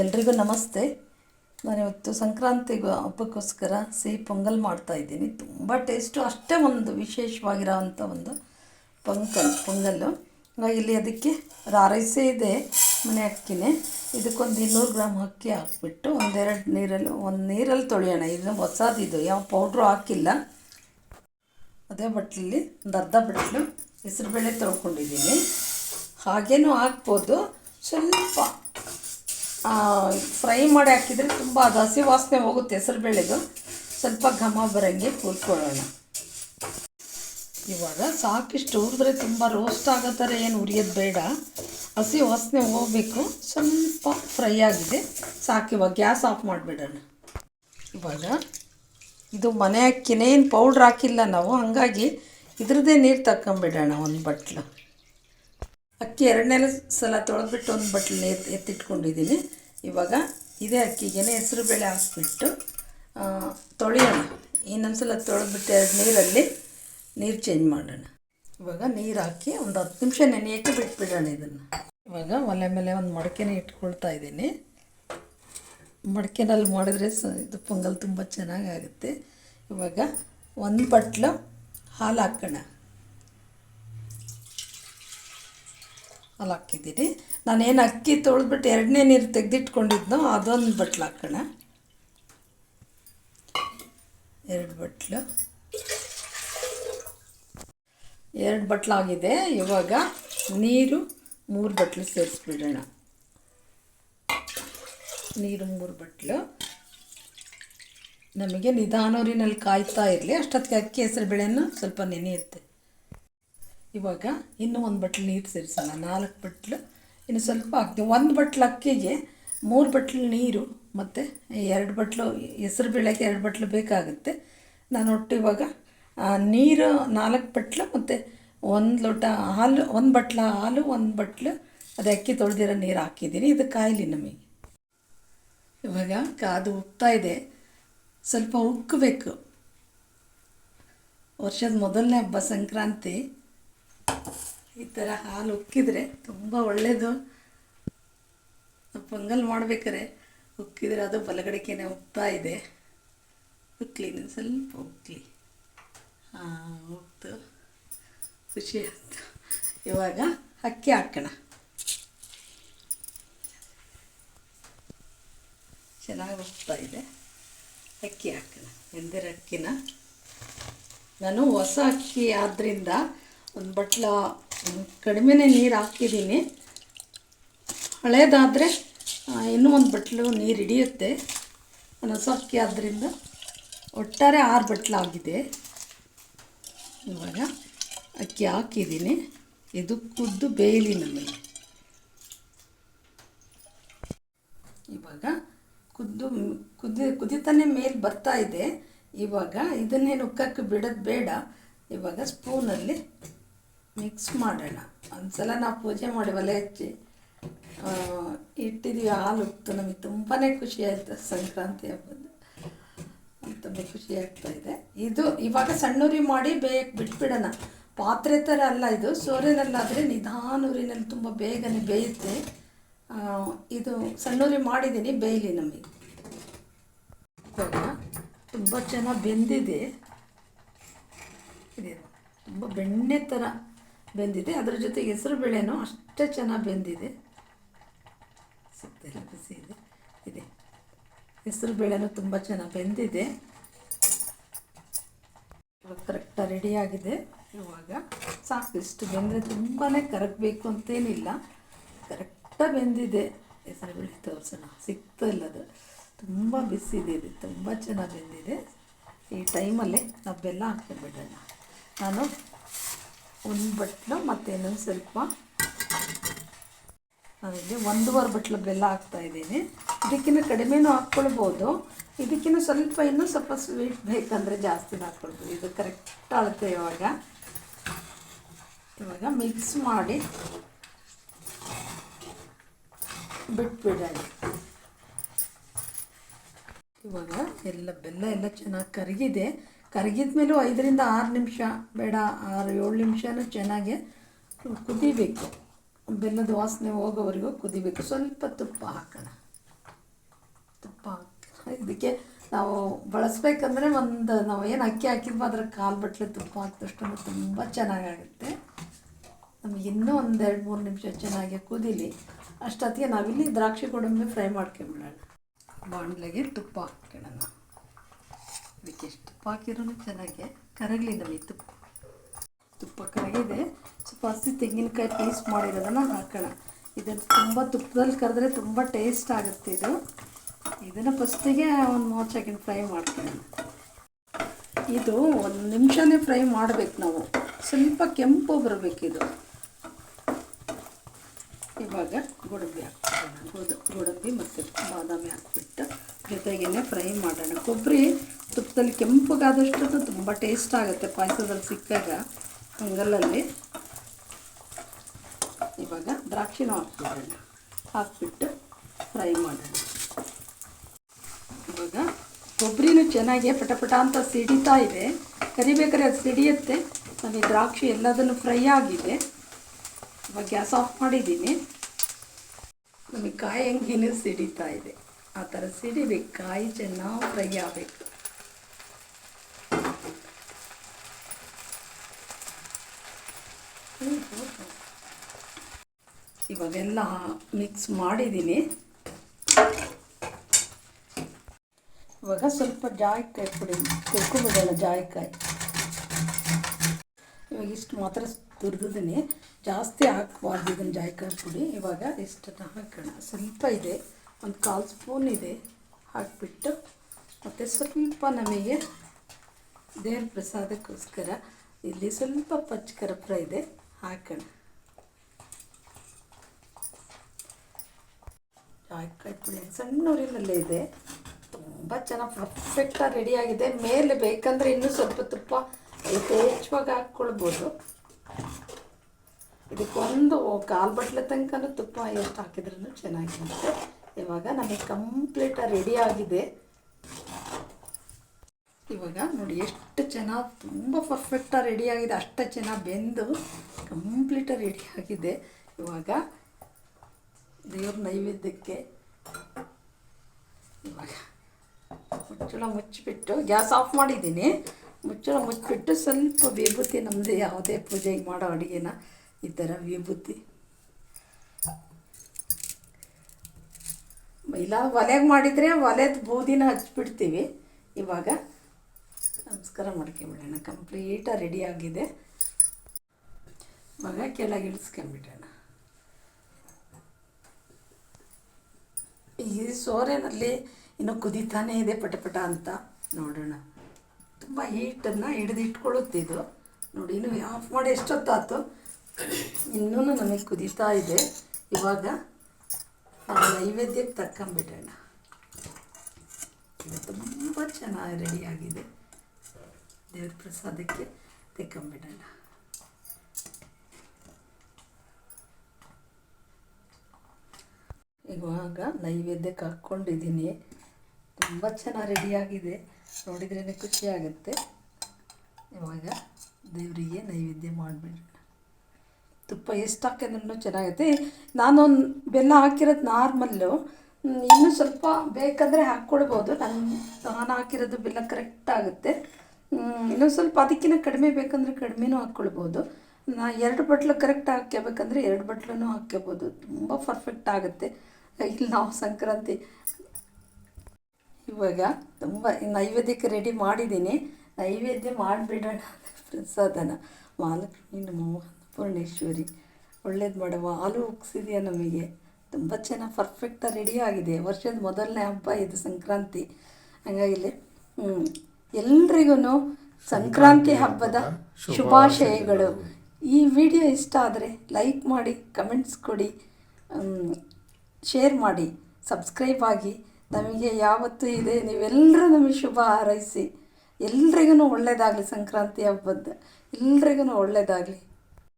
ಎಲ್ರಿಗೂ ನಮಸ್ತೆ. ನಾನಿವತ್ತು ಸಂಕ್ರಾಂತಿ ಹಬ್ಬಕ್ಕೋಸ್ಕರ ಸಿಹಿ ಪೊಂಗಲ್ ಮಾಡ್ತಾ ಇದ್ದೀನಿ. ತುಂಬ ಟೇಸ್ಟು, ಅಷ್ಟೇ ಒಂದು ವಿಶೇಷವಾಗಿರೋವಂಥ ಒಂದು ಪೊಂಗಲ್ ಪೊಂಗಲ್ಲು. ಇಲ್ಲಿ ಅದಕ್ಕೆ ರಾರೈಸೆ ಇದೆ, ಮನೆ ಅಕ್ಕಿನೇ. ಇದಕ್ಕೊಂದು ಇನ್ನೂರು ಗ್ರಾಮ್ ಅಕ್ಕಿ ಹಾಕ್ಬಿಟ್ಟು ಒಂದೆರಡು ನೀರಲ್ಲಿ, ಒಂದು ನೀರಲ್ಲಿ ತೊಳೆಯೋಣ. ಇದು ಹೊಸದಿದು, ಯಾವ ಪೌಡ್ರು ಹಾಕಿಲ್ಲ. ಅದೇ ಬಟ್ಲಲ್ಲಿ, ಒಂದು ಅರ್ಧ ಬಟ್ಲು, ಹೆಸರುಬೇಳೆ ತೊಳ್ಕೊಂಡಿದ್ದೀನಿ. ಹಾಗೇನೂ ಹಾಕ್ಬೋದು. ಸ್ವಲ್ಪ ಫ್ರೈ ಮಾಡಿ ಹಾಕಿದರೆ ತುಂಬ ಅದು ಹಸಿ ವಾಸನೆ ಹೋಗುತ್ತೆ ಹೆಸರುಬೇಳೆದು ಸ್ವಲ್ಪ ಘಮ ಬರೋಂಗೆ ಕೂತ್ಕೊಳ್ಳೋಣ. ಇವಾಗ ಸಾಕಿಷ್ಟು ಹುರಿದ್ರೆ ತುಂಬ ರೋಸ್ಟ್ ಆಗೋ ಥರ ಏನು ಹುರಿಯೋದು ಬೇಡ. ಹಸಿ ವಾಸನೆ ಹೋಗಬೇಕು. ಸ್ವಲ್ಪ ಫ್ರೈ ಆಗಿದೆ. ಸಾಕು ಗ್ಯಾಸ್ ಆಫ್ ಮಾಡಿಬಿಡೋಣ. ಇವಾಗ ಇದು ಮನೆ ಅಕ್ಕಿನೇನು ಪೌಡ್ರ್ ಹಾಕಿಲ್ಲ ನಾವು, ಹಾಗಾಗಿ ಇದ್ರದ್ದೇ ನೀರು ತಗೊಂಬಿಡೋಣ ಒಂದು ಬಟ್ಲು. ಅಕ್ಕಿ ಎರಡನೇ ಸಲ ತೊಳೆದ್ಬಿಟ್ಟು ಒಂದು ಬಟ್ಲು ಎತ್ತಿಟ್ಕೊಂಡಿದ್ದೀನಿ ಇವಾಗ ಇದೇ ಅಕ್ಕಿಗೆ ಹೆಸರು ಬೇಳೆ ಹಾಕ್ಬಿಟ್ಟು ತೊಳೆಯೋಣ. ಇನ್ನೊಂದ್ಸಲ ತೊಳೆದ್ಬಿಟ್ಟು ಎರಡು ನೀರಲ್ಲಿ ನೀರು ಚೇಂಜ್ ಮಾಡೋಣ. ಇವಾಗ ನೀರು ಹಾಕಿ ಒಂದು ಹತ್ತು ನಿಮಿಷ ನೆನೆಯೋಕ್ಕೆ ಬಿಟ್ಬಿಡೋಣ ಇದನ್ನು. ಇವಾಗ ಒಲೆ ಮೇಲೆ ಒಂದು ಮಡಕೆನ ಇಟ್ಕೊಳ್ತಾ ಇದ್ದೀನಿ. ಮಡಕೆನಲ್ಲಿ ಮಾಡಿದ್ರೆ ಸ, ಇದು ಪೊಂಗಲ್ ತುಂಬ ಚೆನ್ನಾಗಾಗುತ್ತೆ. ಇವಾಗ ಒಂದು ಬಟ್ಲು ಹಾಲು ಹಾಕೋಣ. ಹಾಲು ಹಾಕಿದ್ದೀನಿ. ನಾನೇನು ಅಕ್ಕಿ ತೊಳೆದ್ಬಿಟ್ಟು ಎರಡನೇ ನೀರು ತೆಗೆದಿಟ್ಕೊಂಡಿದ್ನೋ ಅದೊಂದು ಬಟ್ಲು ಹಾಕೋಣ. ಎರಡು ಬಟ್ಲು. ಎರಡು ಬಟ್ಲಾಗಿದೆ ಇವಾಗ ನೀರು ಮೂರು ಬಟ್ಲು ಸೇರಿಸ್ಬಿಡೋಣ. ನೀರು ಮೂರು ಬಟ್ಲು. ನಮಗೆ ನಿಧಾನೂರಿನಲ್ಲಿ ಕಾಯ್ತಾ ಇರಲಿ. ಅಷ್ಟೊತ್ತಿಗೆ ಅಕ್ಕಿ ಹೆಸರು ಬೇಳೆನೂ ಸ್ವಲ್ಪ ನೆನೆಯುತ್ತೆ ಇವಾಗ ಇನ್ನೂ ಒಂದು ಬಟ್ಲು ನೀರು ಸೇರಿಸೋಣ. ನಾಲ್ಕು ಬಟ್ಲು. ಇನ್ನು ಸ್ವಲ್ಪ ಹಾಕ್ತೀವಿ. ಒಂದು ಬಟ್ಲು ಅಕ್ಕಿಗೆ ಮೂರು ಬಟ್ಲು ನೀರು ಮತ್ತು ಎರಡು ಬಟ್ಲು ಹೆಸರು ಬೇಳೆಗೆ ಎರಡು ಬಟ್ಲು ಬೇಕಾಗುತ್ತೆ. ನಾನು ಒಟ್ಟು ಇವಾಗ ನೀರು ನಾಲ್ಕು ಬಟ್ಲು ಮತ್ತು ಒಂದು ಲೋಟ ಹಾಲು, ಒಂದು ಬಟ್ಲ ಹಾಲು, ಒಂದು ಬಟ್ಲು ಅದು ಅಕ್ಕಿ ತೊಳೆದಿರೋ ನೀರು ಹಾಕಿದ್ದೀನಿ. ಇದು ಕಾಯಲಿ ನಮಗೆ. ಇವಾಗ ಕಾದು ಉಕ್ತಾ ಇದೆ. ಸ್ವಲ್ಪ ಉಕ್ಕಬೇಕು ವರ್ಷದ ಮೊದಲನೇ ಹಬ್ಬ ಸಂಕ್ರಾಂತಿ. ಈ ಥರ ಹಾಲು ಉಕ್ಕಿದರೆ ತುಂಬ ಒಳ್ಳೆಯದು ಪೊಂಗಲ್ ಮಾಡ್ಬೇಕಾರೆ ಉಕ್ಕಿದ್ರೆ ಅದು ಬಲಗಡಿಕೆನೇ ಉಕ್ತಾ ಇದೆ. ಉಕ್ಲಿ ಸ್ವಲ್ಪ ಉಕ್ಲಿ. ಹಾಂ, ಉಕ್ತು. ಖುಷಿ ಆಯಿತು ಇವಾಗ ಅಕ್ಕಿ ಹಾಕೋಣ. ಚೆನ್ನಾಗಿ ಉಕ್ತಾ ಇದೆ. ಅಕ್ಕಿ ಹಾಕೋಣ. ಎಂದಿರ ಅಕ್ಕಿನ. ನಾನು ಹೊಸ ಅಕ್ಕಿ ಆದ್ದರಿಂದ ಒಂದು ಬಟ್ಲ ಕಡಿಮೆನೇ ನೀರು ಹಾಕಿದ್ದೀನಿ ಹಳೇದಾದರೆ ಇನ್ನೂ ಒಂದು ಬಟ್ಲು ನೀರು ಹಿಡಿಯುತ್ತೆ. ಅಕ್ಕಿ ಆದ್ದರಿಂದ ಒಟ್ಟಾರೆ ಆರು ಬಟ್ಲಾಗಿದೆ ಇವಾಗ ಅಕ್ಕಿ ಹಾಕಿದ್ದೀನಿ. ಇದು ಕುದ್ದು ಬೇಯಲಿ ನಮಗೆ. ಇವಾಗ ಕುದ್ದು, ಕುದಿ, ಕುದಿತಾನೆ ಮೇಲೆ ಬರ್ತಾ ಇದೆ. ಇವಾಗ ಇದನ್ನೇನು ಉಕ್ಕಕ್ಕೆ ಬಿಡೋದು ಬೇಡ. ಇವಾಗ ಸ್ಪೂನಲ್ಲಿ ಮಿಕ್ಸ್ ಮಾಡೋಣ. ಒಂದ್ಸಲ ನಾವು ಪೂಜೆ ಮಾಡಿ ಒಲೆ ಹಚ್ಚಿ ಇಟ್ಟಿದ್ದೀವಿ ಹಾಲು ಉಕ್ತು ನಮಗೆ ತುಂಬಾ ಖುಷಿ ಆಯಿತು ಸಂಕ್ರಾಂತಿ ಹಬ್ಬದ ತುಂಬ ಖುಷಿ ಆಗ್ತಾ ಇದೆ. ಇದು ಇವಾಗ ಸಣ್ಣೂರಿ ಮಾಡಿ ಬೇಗ ಬಿಟ್ಬಿಡೋಣ. ಪಾತ್ರೆ ಥರ ಅಲ್ಲ ಇದು. ಸೋರೆನಲ್ಲಾದರೆ ನಿಧಾನೂರಿನಲ್ಲಿ ತುಂಬ ಬೇಗನೆ ಬೇಯುತ್ತೆ. ಇದು ಸಣ್ಣೂರಿ ಮಾಡಿದ್ದೀನಿ ಬೇಯಲಿ ನಮಗೆ. ತುಂಬ ಚೆನ್ನಾಗಿ ಬೆಂದಿದೆ. ತುಂಬ ಬೆಣ್ಣೆ ಥರ ಬೆಂದಿದೆ. ಅದ್ರ ಜೊತೆಗೆ ಹೆಸರು ಬೇಳೆನೂ ಅಷ್ಟೇ ಚೆನ್ನಾಗಿ ಬೆಂದಿದೆ. ಸುತ್ತೆಲ್ಲ ಬಿಸಿ ಇದೆ. ಇದೆ. ಹೆಸರು ಬೇಳೆನೂ ತುಂಬ ಚೆನ್ನಾಗಿ ಬೆಂದಿದೆ. ಇವಾಗ ಕರೆಕ್ಟಾಗಿ ರೆಡಿಯಾಗಿದೆ ಇವಾಗ ಸಾಕು ಇಷ್ಟು ಬೆಂದರೆ ತುಂಬಾ ಕರಗಬೇಕು ಅಂತೇನಿಲ್ಲ. ಕರೆಕ್ಟಾಗಿ ಬೆಂದಿದೆ. ಹೆಸರು ಬೇಳೆ ತೋರಿಸೋಣ. ಸಿಗ್ತಾ ಇಲ್ಲ ಅದು ತುಂಬ ಬಿಸಿದೆ ಇದು ತುಂಬ ಚೆನ್ನಾಗಿ ಬೆಂದಿದೆ. ಈ ಟೈಮಲ್ಲಿ ನಾವು ಬೆಲ್ಲ ಹಾಕ್ಕೊಂಡ್ಬಿಡೋಣ ನಾನು ಒಂದು ಬಟ್ಲು ಮತ್ತು ಇನ್ನೊಂದು ಸ್ವಲ್ಪ ನಾನಿಲ್ಲಿ ಒಂದೂವರೆ ಬಟ್ಲು ಬೆಲ್ಲ ಹಾಕ್ತಾ ಇದ್ದೀನಿ. ಇದಕ್ಕಿಂತ ಕಡಿಮೆನೂ ಹಾಕ್ಕೊಳ್ಬೋದು. ಇದಕ್ಕಿಂತ ಸ್ವಲ್ಪ ಇನ್ನೂ ಸ್ವಲ್ಪ ಸ್ವೀಟ್ ಬೇಕಂದರೆ ಜಾಸ್ತಿ ಹಾಕ್ಕೊಳ್ಬೋದು. ಇದು ಕರೆಕ್ಟ್ ಅಳತೆ ಇವಾಗ. ಇವಾಗ ಮಿಕ್ಸ್ ಮಾಡಿ ಬಿಟ್ಬಿಡೋಣ. ಇವಾಗ ಎಲ್ಲ ಬೆಲ್ಲ ಎಲ್ಲ ಚೆನ್ನಾಗಿ ಕರಗಿದೆ. ಕರಗಿದ ಮೇಲೂ ಐದರಿಂದ ಆರು ನಿಮಿಷ, ಬೇಡ, ಆರು, ಏಳು ನಿಮಿಷನೂ ಚೆನ್ನಾಗಿ ಕುದಿಬೇಕು. ಬೆಲ್ಲದ ವಾಸನೆ ಹೋಗೋವರೆಗೂ ಕುದಿಬೇಕು. ಸ್ವಲ್ಪ ತುಪ್ಪ ಹಾಕೋಣ. ತುಪ್ಪ ಇದಕ್ಕೆ ನಾವು ಬಳಸ್ಬೇಕಂದ್ರೆ ಒಂದು, ನಾವು ಏನು ಅಕ್ಕಿ ಹಾಕಿದ್ವೋ ಅದರ ಕಾಲು ಬಟ್ಲೆ ತುಪ್ಪ ಹಾಕಿದಷ್ಟು ತುಂಬ ಚೆನ್ನಾಗಾಗುತ್ತೆ. ನಮಗೆ ಇನ್ನೂ ಒಂದು ಎರಡು, ಮೂರು ನಿಮಿಷ ಚೆನ್ನಾಗಿ ಕುದೀಲಿ. ಅಷ್ಟೊತ್ತಿಗೆ ನಾವಿಲ್ಲಿ ದ್ರಾಕ್ಷಿ ಗೋಡಂಬಿ ಫ್ರೈ ಮಾಡ್ಕೊಂಬಿಡೋಣ. ಬಾಣಲೆಗೆ ತುಪ್ಪ ಹಾಕ್ಕೊಳ್ಳೋಣ ಅದಕ್ಕೆ ಎಷ್ಟು ತುಪ್ಪ ಹಾಕಿರೂ ಚೆನ್ನಾಗಿ. ಕರಗಲಿ ನಮಗೆ ತುಪ್ಪ. ತುಪ್ಪ ಕರಗಿದೆ. ಸ್ವಲ್ಪ ಹಸಿ ತೆಂಗಿನಕಾಯಿ ಪೇಸ್ಟ್ ಮಾಡಿರೋದನ್ನು ಹಾಕೋಣ. ಇದನ್ನು ತುಂಬ ತುಪ್ಪದಲ್ಲಿ ಕರೆದ್ರೆ ತುಂಬ ಟೇಸ್ಟ್ ಆಗುತ್ತೆ ಇದು. ಇದನ್ನು ಫಸ್ಟಿಗೆ ಒಂದು ಮೋಚಾಗಿನ ಫ್ರೈ ಮಾಡ್ತೀನಿ ಇದು ಒಂದು ನಿಮಿಷನೇ ಫ್ರೈ ಮಾಡಬೇಕು ನಾವು. ಸ್ವಲ್ಪ ಕೆಂಪು ಬರಬೇಕಿದು. ಇವಾಗ ಗೋಡಂಬಿ ಹಾಕ್ಬಿಡೋಣ ಗೋಡಂಬಿ ಮತ್ತು ಬಾದಾಮಿ ಹಾಕ್ಬಿಟ್ಟು ಜೊತೆಗೇನೆ ಫ್ರೈ ಮಾಡೋಣ. ಕೊಬ್ಬರಿ ತುಪ್ಪದಲ್ಲಿ ಕೆಂಪಗಾದಷ್ಟು ತುಂಬ ಟೇಸ್ಟ್ ಆಗುತ್ತೆ. ಪಾಯಸದಲ್ಲಿ ಸಿಕ್ಕಾಗ ಪೊಂಗಲಲ್ಲಿ ಇವಾಗ ದ್ರಾಕ್ಷಿನ ಹಾಕ್ಬಿಡೋಣ. ಹಾಕ್ಬಿಟ್ಟು ಫ್ರೈ ಮಾಡೋಣ. ಇವಾಗ ಕೊಬ್ಬರಿನೂ ಚೆನ್ನಾಗಿ ಪಟಪಟ ಅಂತ ಸಿಡಿತಾ ಇದೆ. ಕರಿಬೇಕಾದ್ರೆ ಅದು ಸಿಡಿಯುತ್ತೆ. ನಮಗೆ ದ್ರಾಕ್ಷಿ ಎಲ್ಲದನ್ನು ಫ್ರೈ ಆಗಿದೆ. ಇವಾಗ ಗ್ಯಾಸ್ ಆಫ್ ಮಾಡಿದ್ದೀನಿ. ನಮಗೆ ಕಾಯಿ ಹೆಂಗೇನು ಸಿಡಿತಾ ಇದೆ. ಆ ಥರ ಸಿಡಿಬೇಕು. ಕಾಯಿ ಚೆನ್ನಾಗಿ ಫ್ರೈ ಆಗಬೇಕು. ಇವಾಗೆಲ್ಲ ಮಿಕ್ಸ್ ಮಾಡಿದ್ದೀನಿ. ಇವಾಗ ಸ್ವಲ್ಪ ಜಾಯಿಕಾಯಿ ಪುಡಿ ತಿಳ್ಕೊಬೋದಲ್ಲ ಜಾಯಿಕಾಯಿ. ಇವಾಗ ಇಷ್ಟು ಮಾತ್ರ ತುರಿದಿದ್ದೀನಿ ಜಾಸ್ತಿ ಹಾಕ್ಬಾರ್ದು ಇದನ್ನು ಜಾಯಿಕಾಯಿ ಪುಡಿ. ಇವಾಗ ಇಷ್ಟನ್ನು ಹಾಕೋಣ. ಸ್ವಲ್ಪ ಇದೆ. ಒಂದು ಕಾಲು ಸ್ಪೂನ್ ಇದೆ. ಹಾಕಿಬಿಟ್ಟು ಮತ್ತು ಸ್ವಲ್ಪ ನಮಗೆ ದೇವ್ರ ಪ್ರಸಾದಕ್ಕೋಸ್ಕರ ಇಲ್ಲಿ ಸ್ವಲ್ಪ ಪಚ್ಚಕರ್ಪೂರ ಇದೆ. ಹಾಕೋಣ. ಜಾಯ್ಕಾಯಿ ಪುಡಿ ಸಣ್ಣ ಉರಿನಲ್ಲೇ ಇದೆ. ತುಂಬ ಚೆನ್ನಾಗಿ ಪರ್ಫೆಕ್ಟಾಗಿ ರೆಡಿಯಾಗಿದೆ ಮೇಲೆ ಬೇಕಂದರೆ ಇನ್ನೂ ಸ್ವಲ್ಪ ತುಪ್ಪ ಯಥೇಚ್ಛವಾಗಿ ಹಾಕ್ಕೊಳ್ಬೋದು. ಇದಕ್ಕೊಂದು ಕಾಲು ಬಟ್ಲೆ ತನಕ ತುಪ್ಪ ಎಷ್ಟು ಹಾಕಿದ್ರೂ ಚೆನ್ನಾಗಿರುತ್ತೆ. ಇವಾಗ ನಮಗೆ ಕಂಪ್ಲೀಟಾಗಿ ರೆಡಿಯಾಗಿದೆ ಇವಾಗ ನೋಡಿ ಎಷ್ಟು ಚೆನ್ನಾಗಿ ತುಂಬ ಪರ್ಫೆಕ್ಟಾಗಿ ರೆಡಿ ಆಗಿದೆ. ಅಷ್ಟು ಚೆನ್ನಾಗಿ ಬೆಂದು ಕಂಪ್ಲೀಟಾಗಿ ರೆಡಿ ಆಗಿದೆ. ಇವಾಗ ದೇವ್ರ ನೈವೇದ್ಯಕ್ಕೆ ಇವಾಗ ಮುಚ್ಚಳ ಮುಚ್ಚಿಬಿಟ್ಟು ಗ್ಯಾಸ್ ಆಫ್ ಮಾಡಿದ್ದೀನಿ. ಮುಚ್ಚಳ ಮುಚ್ಚಿಬಿಟ್ಟು ಸ್ವಲ್ಪ ವಿಭೂತಿ ನಮ್ಮದೇ ಯಾವುದೇ ಪೂಜೆಗೆ ಮಾಡೋ ಅಡುಗೆನ ಈ ಥರ ವಿಭೂತಿ. ಇಲ್ಲ, ಒಲೆಗೆ ಮಾಡಿದರೆ ಒಲೆದು ಬೂದಿನ ಹಚ್ಬಿಡ್ತೀವಿ. ಇವಾಗ ನಮಸ್ಕಾರ ಮಾಡ್ಕೊಂಬಿಡೋಣ. ಕಂಪ್ಲೀಟಾಗಿ ರೆಡಿ ಆಗಿದೆ. ಇವಾಗ ಕೆಳಗೆ ಇಳಿಸ್ಕೊಂಬಿಡೋಣ. ಈ ಸೋರೆನಲ್ಲಿ ಇನ್ನು ಕುದೀತಾನೇ ಇದೆ ಪಟಪಟ ಅಂತ ನೋಡೋಣ. ತುಂಬ ಹೀಟನ್ನು ಹಿಡಿದಿಟ್ಕೊಳ್ಳುತ್ತಿದ್ದು ನೋಡಿ, ಇನ್ನು ಆಫ್ ಮಾಡಿ ಎಷ್ಟೊತ್ತಾಯ್ತು? ಇನ್ನೂ ನಮಗೆ ಕುದೀತಾ ಇದೆ. ಇವಾಗ ನಾವು ನೈವೇದ್ಯಕ್ಕೆ ತಕ್ಕೊಂಬಿಡೋಣ. ಇದು ತುಂಬ ಚೆನ್ನಾಗಿ ರೆಡಿಯಾಗಿದೆ ದೇವ್ರ ಪ್ರಸಾದಕ್ಕೆ ತೆಕ್ಕೊಂಬಿಡೋಣ. ಇವಾಗ ನೈವೇದ್ಯಕ್ಕೆ ಹಾಕ್ಕೊಂಡಿದ್ದೀನಿ ತುಂಬ ಚೆನ್ನಾಗಿ ರೆಡಿಯಾಗಿದೆ ನೋಡಿದ್ರೇ ಖುಷಿ ಆಗುತ್ತೆ. ಇವಾಗ ದೇವರಿಗೆ ನೈವೇದ್ಯ ಮಾಡಿಬಿಡೋಣ. ತುಪ್ಪ ಎಷ್ಟು ಹಾಕಿದ್ರೂ ಚೆನ್ನಾಗುತ್ತೆ ನಾನು ಬೆಲ್ಲ ಹಾಕಿರೋದು ನಾರ್ಮಲ್ಲು. ಇನ್ನೂ ಸ್ವಲ್ಪ ಬೇಕಂದರೆ ಹಾಕ್ಕೊಳ್ಬೋದು ನಾನು ನಾನು ಹಾಕಿರೋದು ಬೆಲ್ಲ ಕರೆಕ್ಟ್ ಆಗುತ್ತೆ. ಇನ್ನೂ ಸ್ವಲ್ಪ ಅದಕ್ಕಿಂತ ಕಡಿಮೆ ಬೇಕಂದರೆ ಕಡಿಮೆನೂ ಹಾಕ್ಕೊಳ್ಬೋದು. ನಾ ಎರಡು ಬಟ್ಲು ಕರೆಕ್ಟ್ ಹಾಕ್ಕೋಬೇಕಂದ್ರೆ ಎರಡು ಬಟ್ಲೂ ಹಾಕ್ಕೋಬೋದು ತುಂಬ ಪರ್ಫೆಕ್ಟ್ ಆಗುತ್ತೆ. ಇಲ್ಲಿ ನಾವು ಸಂಕ್ರಾಂತಿ ಇವಾಗ ತುಂಬ ನೈವೇದ್ಯಕ್ಕೆ ರೆಡಿ ಮಾಡಿದ್ದೀನಿ. ನೈವೇದ್ಯ ಮಾಡಿಬಿಡೋಣ ಪ್ರಸಾದನ. ಮಹಾಲಕ್ಷ್ಮಿ ನಮ್ಮ ಪೂರ್ಣೇಶ್ವರಿ ಒಳ್ಳೇದು ಮಾಡುವ ಹಾಲು ಉಗ್ಸಿದೆಯಾ ನಮಗೆ? ತುಂಬ ಚೆನ್ನಾಗಿ ಪರ್ಫೆಕ್ಟಾಗಿ ರೆಡಿಯಾಗಿದೆ ವರ್ಷದ ಮೊದಲನೇ ಹಬ್ಬ ಇದು ಸಂಕ್ರಾಂತಿ. ಹಾಗಾಗಿ ಎಲ್ರಿಗೂ ಸಂಕ್ರಾಂತಿ ಹಬ್ಬದ ಶುಭಾಶಯಗಳು. ಈ ವಿಡಿಯೋ ಇಷ್ಟ ಆದರೆ ಲೈಕ್ ಮಾಡಿ ಕಮೆಂಟ್ಸ್ ಕೊಡಿ ಶೇರ್ ಮಾಡಿ ಸಬ್ಸ್ಕ್ರೈಬ್ ಆಗಿ. ನಮಗೆ ಯಾವತ್ತು ಇದೆ. ನೀವೆಲ್ಲರೂ ನಮಗೆ ಶುಭ ಹಾರೈಸಿ. ಎಲ್ರಿಗೂ ಒಳ್ಳೆಯದಾಗಲಿ ಸಂಕ್ರಾಂತಿ ಹಬ್ಬದ ಎಲ್ರಿಗೂ ಒಳ್ಳೆಯದಾಗಲಿ